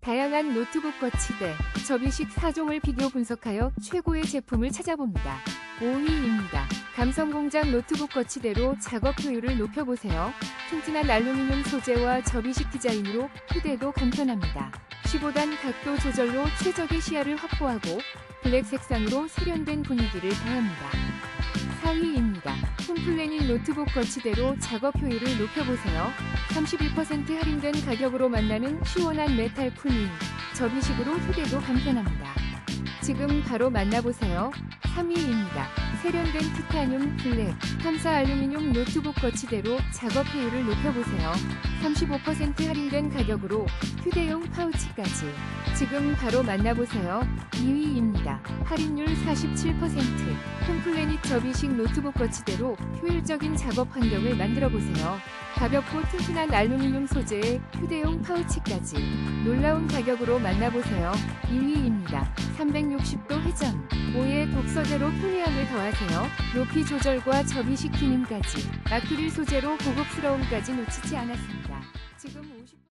다양한 노트북 거치대, 접이식 4종을 비교 분석하여 최고의 제품을 찾아봅니다. 5위입니다. 감성공장 노트북 거치대로 작업 효율을 높여보세요. 튼튼한 알루미늄 소재와 접이식 디자인으로 휴대도 간편합니다. 15단 각도 조절로 최적의 시야를 확보하고 블랙 색상으로 세련된 분위기를 더합니다. 노트북 거치대로 작업 효율을 높여보세요. 31% 할인된 가격으로 만나는 시원한 메탈 쿨링, 접이식으로 휴대도 간편합니다. 지금 바로 만나보세요. 3위입니다. 세련된 티타늄 블랙, 3사 알루미늄 노트북 거치대로 작업 효율을 높여보세요. 35% 할인된 가격으로 휴대용 파우치까지. 지금 바로 만나보세요. 2위입니다. 할인율 47%. 홈플래닛 접이식 노트북 거치대로 효율적인 작업 환경을 만들어 보세요. 가볍고 튼튼한 알루미늄 소재의 휴대용 파우치까지. 놀라운 가격으로 만나보세요. 2위입니다. 360도 회전. 5의 독서대로 편리함을 더하세요. 높이 조절과 접이식 기능까지. 아크릴 소재로 고급스러움까지 놓치지 않았습니다. 지금 50...